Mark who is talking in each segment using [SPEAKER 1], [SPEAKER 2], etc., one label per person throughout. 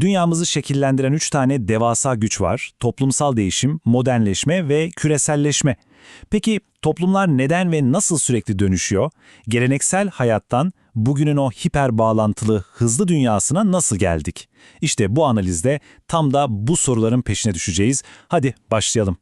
[SPEAKER 1] Dünyamızı şekillendiren üç tane devasa güç var. Toplumsal değişim, modernleşme ve küreselleşme. Peki toplumlar neden ve nasıl sürekli dönüşüyor? Geleneksel hayattan bugünün o hiper bağlantılı, hızlı dünyasına nasıl geldik? İşte bu analizde tam da bu soruların peşine düşeceğiz. Hadi başlayalım.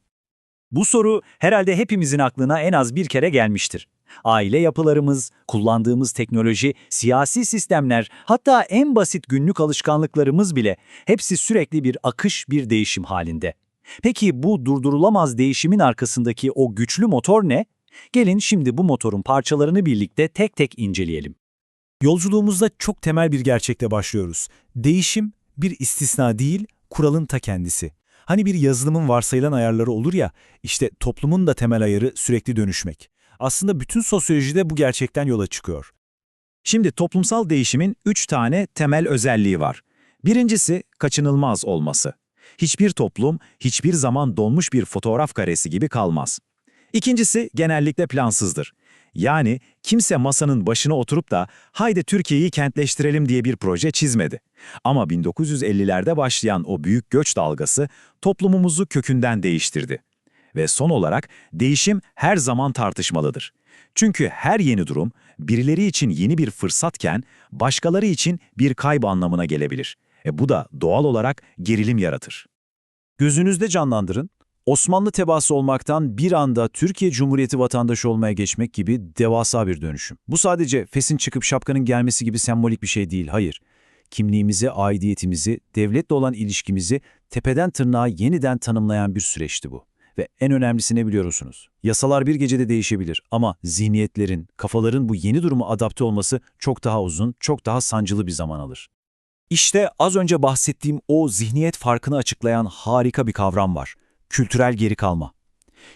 [SPEAKER 2] Bu soru herhalde hepimizin aklına en az bir kere gelmiştir. Aile yapılarımız, kullandığımız teknoloji, siyasi sistemler, hatta en basit günlük alışkanlıklarımız bile hepsi sürekli bir akış, bir değişim halinde. Peki bu durdurulamaz değişimin arkasındaki o güçlü motor ne? Gelin şimdi bu motorun parçalarını birlikte tek tek inceleyelim.
[SPEAKER 3] Yolculuğumuzda çok temel bir gerçekle başlıyoruz. Değişim bir istisna değil, kuralın ta kendisi. Hani bir yazılımın varsayılan ayarları olur ya, işte toplumun da temel ayarı sürekli dönüşmek. Aslında bütün sosyolojide bu gerçekten yola çıkıyor.
[SPEAKER 4] Şimdi toplumsal değişimin üç tane temel özelliği var. Birincisi kaçınılmaz olması. Hiçbir toplum hiçbir zaman donmuş bir fotoğraf karesi gibi kalmaz. İkincisi genellikle plansızdır. Yani kimse masanın başına oturup da haydi Türkiye'yi kentleştirelim diye bir proje çizmedi. Ama 1950'lerde başlayan o büyük göç dalgası toplumumuzu kökünden değiştirdi. Ve son olarak değişim her zaman tartışmalıdır. Çünkü her yeni durum birileri için yeni bir fırsatken başkaları için bir kaybı anlamına gelebilir. E bu da doğal olarak gerilim yaratır.
[SPEAKER 1] Gözünüzde canlandırın. Osmanlı tebaası olmaktan bir anda Türkiye Cumhuriyeti vatandaşı olmaya geçmek gibi devasa bir dönüşüm. Bu sadece fesin çıkıp şapkanın gelmesi gibi sembolik bir şey değil, hayır. Kimliğimizi, aidiyetimizi, devletle olan ilişkimizi tepeden tırnağa yeniden tanımlayan bir süreçti bu. Ve en önemlisi ne biliyorsunuz? Yasalar bir gecede değişebilir ama zihniyetlerin, kafaların bu yeni duruma adapte olması çok daha uzun, çok daha sancılı bir zaman alır. İşte az önce bahsettiğim o zihniyet farkını açıklayan harika bir kavram var. Kültürel geri kalma.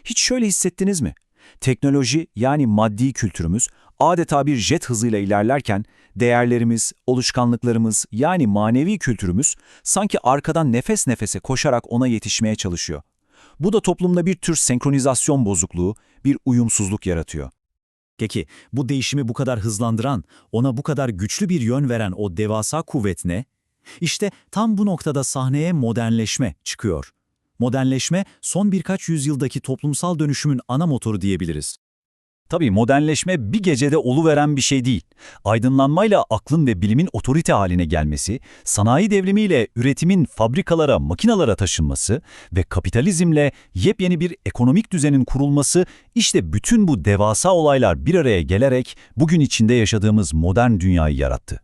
[SPEAKER 1] Hiç şöyle hissettiniz mi? Teknoloji yani maddi kültürümüz adeta bir jet hızıyla ilerlerken değerlerimiz, oluşkanlıklarımız yani manevi kültürümüz sanki arkadan nefes nefese koşarak ona yetişmeye çalışıyor. Bu da toplumda bir tür senkronizasyon bozukluğu, bir uyumsuzluk yaratıyor.
[SPEAKER 3] Peki bu değişimi bu kadar hızlandıran, ona bu kadar güçlü bir yön veren o devasa kuvvet ne? İşte tam bu noktada sahneye modernleşme çıkıyor. Modernleşme son birkaç yüzyıldaki toplumsal dönüşümün ana motoru diyebiliriz.
[SPEAKER 1] Tabii modernleşme bir gecede oluveren bir şey değil. Aydınlanmayla aklın ve bilimin otorite haline gelmesi, sanayi devrimiyle üretimin fabrikalara, makinalara taşınması ve kapitalizmle yepyeni bir ekonomik düzenin kurulması işte bütün bu devasa olaylar bir araya gelerek bugün içinde yaşadığımız modern dünyayı yarattı.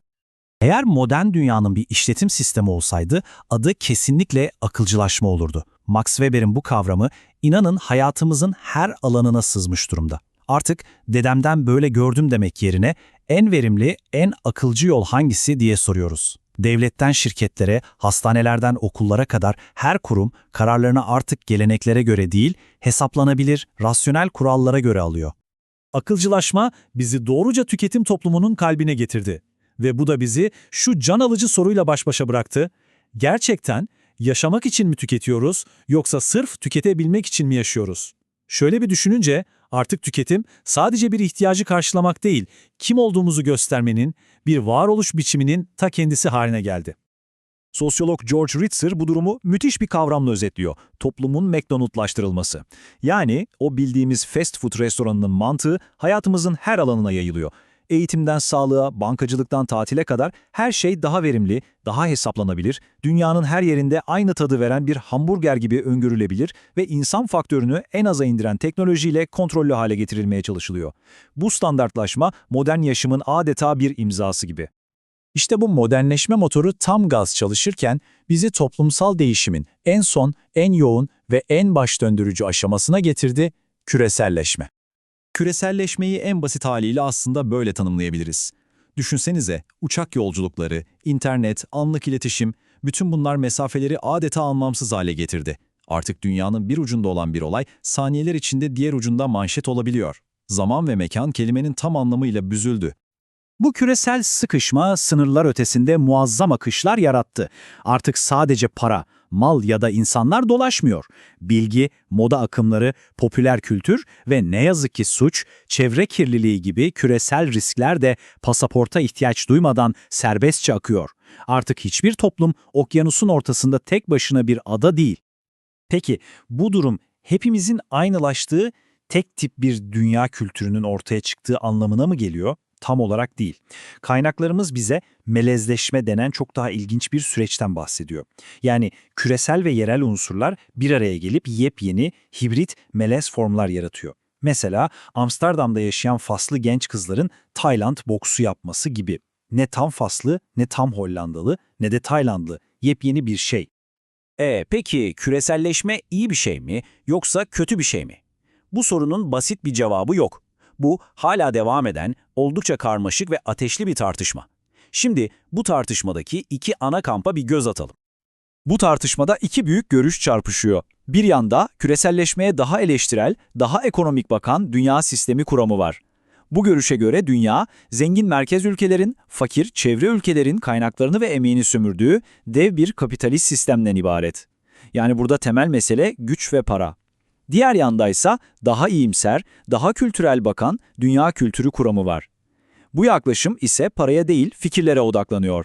[SPEAKER 3] Eğer modern dünyanın bir işletim sistemi olsaydı adı kesinlikle akılcılaşma olurdu. Max Weber'in bu kavramı inanın hayatımızın her alanına sızmış durumda. Artık dedemden böyle gördüm demek yerine en verimli, en akılcı yol hangisi diye soruyoruz. Devletten şirketlere, hastanelerden okullara kadar her kurum kararlarını artık geleneklere göre değil, hesaplanabilir, rasyonel kurallara göre alıyor. Akılcılaşma bizi doğruca tüketim toplumunun kalbine getirdi. Ve bu da bizi şu can alıcı soruyla baş başa bıraktı. Gerçekten yaşamak için mi tüketiyoruz yoksa sırf tüketebilmek için mi yaşıyoruz? Şöyle bir düşününce artık tüketim sadece bir ihtiyacı karşılamak değil, kim olduğumuzu göstermenin, bir varoluş biçiminin ta kendisi haline geldi.
[SPEAKER 4] Sosyolog George Ritzer bu durumu müthiş bir kavramla özetliyor. Toplumun McDonald'laştırılması. Yani o bildiğimiz fast food restoranının mantığı hayatımızın her alanına yayılıyor. Eğitimden sağlığa, bankacılıktan tatile kadar her şey daha verimli, daha hesaplanabilir, dünyanın her yerinde aynı tadı veren bir hamburger gibi öngörülebilir ve insan faktörünü en aza indiren teknolojiyle kontrollü hale getirilmeye çalışılıyor. Bu standartlaşma modern yaşamın adeta bir imzası gibi.
[SPEAKER 3] İşte bu modernleşme motoru tam gaz çalışırken bizi toplumsal değişimin en son, en yoğun ve en baş döndürücü aşamasına getirdi, küreselleşme.
[SPEAKER 4] Küreselleşmeyi en basit haliyle aslında böyle tanımlayabiliriz. Düşünsenize uçak yolculukları, internet, anlık iletişim, bütün bunlar mesafeleri adeta anlamsız hale getirdi. Artık dünyanın bir ucunda olan bir olay saniyeler içinde diğer ucunda manşet olabiliyor. Zaman ve mekan kelimenin tam anlamıyla büzüldü.
[SPEAKER 3] Bu küresel sıkışma sınırlar ötesinde muazzam akışlar yarattı. Artık sadece para, mal ya da insanlar dolaşmıyor. Bilgi, moda akımları, popüler kültür ve ne yazık ki suç, çevre kirliliği gibi küresel riskler de pasaporta ihtiyaç duymadan serbestçe akıyor. Artık hiçbir toplum okyanusun ortasında tek başına bir ada değil.
[SPEAKER 2] Peki bu durum hepimizin aynılaştığı tek tip bir dünya kültürünün ortaya çıktığı anlamına mı geliyor? Tam olarak değil. Kaynaklarımız bize melezleşme denen çok daha ilginç bir süreçten bahsediyor. Yani küresel ve yerel unsurlar bir araya gelip yepyeni, hibrit melez formlar yaratıyor. Mesela Amsterdam'da yaşayan Faslı genç kızların Tayland boksu yapması gibi. Ne tam Faslı, ne tam Hollandalı, ne de Taylandlı. Yepyeni bir şey.
[SPEAKER 1] E peki küreselleşme iyi bir şey mi yoksa kötü bir şey mi? Bu sorunun basit bir cevabı yok. Bu hala devam eden, oldukça karmaşık ve ateşli bir tartışma. Şimdi bu tartışmadaki iki ana kampa bir göz atalım. Bu tartışmada iki büyük görüş çarpışıyor. Bir yanda küreselleşmeye daha eleştirel, daha ekonomik bakan dünya sistemi kuramı var. Bu görüşe göre dünya, zengin merkez ülkelerin, fakir çevre ülkelerin kaynaklarını ve emeğini sömürdüğü dev bir kapitalist sistemden ibaret. Yani burada temel mesele güç ve para. Diğer yandaysa daha iyimser, daha kültürel bakan dünya kültürü kuramı var. Bu yaklaşım ise paraya değil fikirlere odaklanıyor.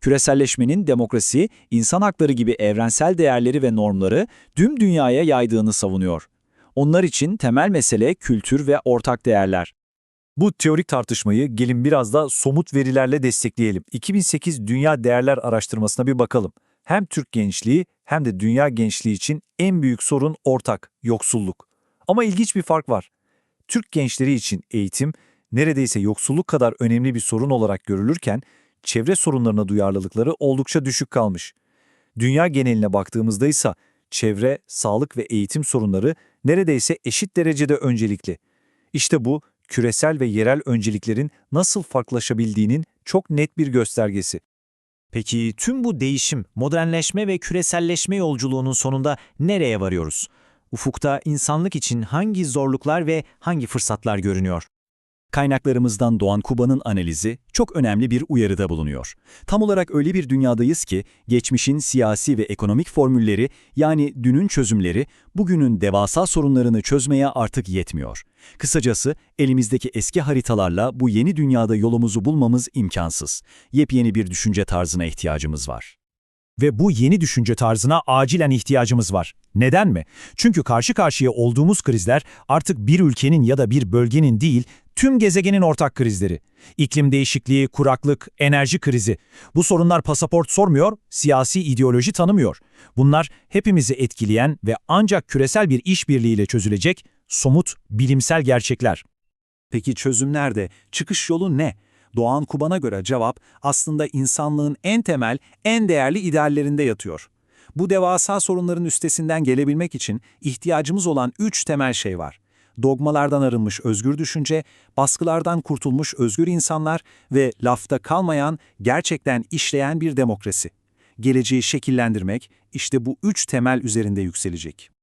[SPEAKER 1] Küreselleşmenin demokrasi, insan hakları gibi evrensel değerleri ve normları tüm dünyaya yaydığını savunuyor. Onlar için temel mesele kültür ve ortak değerler.
[SPEAKER 2] Bu teorik tartışmayı gelin biraz da somut verilerle destekleyelim. 2008 Dünya Değerler Araştırmasına bir bakalım. Hem Türk gençliği hem de dünya gençliği için en büyük sorun ortak, yoksulluk. Ama ilginç bir fark var. Türk gençleri için eğitim neredeyse yoksulluk kadar önemli bir sorun olarak görülürken çevre sorunlarına duyarlılıkları oldukça düşük kalmış. Dünya geneline baktığımızda ise çevre, sağlık ve eğitim sorunları neredeyse eşit derecede öncelikli. İşte bu küresel ve yerel önceliklerin nasıl farklılaşabildiğinin çok net bir göstergesi.
[SPEAKER 5] Peki tüm bu değişim, modernleşme ve küreselleşme yolculuğunun sonunda nereye varıyoruz? Ufukta insanlık için hangi zorluklar ve hangi fırsatlar görünüyor?
[SPEAKER 1] Kaynaklarımızdan doğan Kuba'nın analizi çok önemli bir uyarıda bulunuyor. Tam olarak öyle bir dünyadayız ki geçmişin siyasi ve ekonomik formülleri yani dünün çözümleri bugünün devasa sorunlarını çözmeye artık yetmiyor. Kısacası elimizdeki eski haritalarla bu yeni dünyada yolumuzu bulmamız imkansız. Yepyeni bir düşünce tarzına ihtiyacımız var.
[SPEAKER 3] Ve bu yeni düşünce tarzına acilen ihtiyacımız var. Neden mi? Çünkü karşı karşıya olduğumuz krizler artık bir ülkenin ya da bir bölgenin değil, tüm gezegenin ortak krizleri. İklim değişikliği, kuraklık, enerji krizi. Bu sorunlar pasaport sormuyor, siyasi ideoloji tanımıyor. Bunlar hepimizi etkileyen ve ancak küresel bir işbirliğiyle çözülecek somut, bilimsel gerçekler.
[SPEAKER 2] Peki çözüm nerede? Çıkış yolu ne? Doğan Kuban'a göre cevap aslında insanlığın en temel, en değerli ideallerinde yatıyor. Bu devasa sorunların üstesinden gelebilmek için ihtiyacımız olan üç temel şey var. Dogmalardan arınmış özgür düşünce, baskılardan kurtulmuş özgür insanlar ve lafta kalmayan, gerçekten işleyen bir demokrasi. Geleceği şekillendirmek işte bu üç temel üzerinde yükselecek.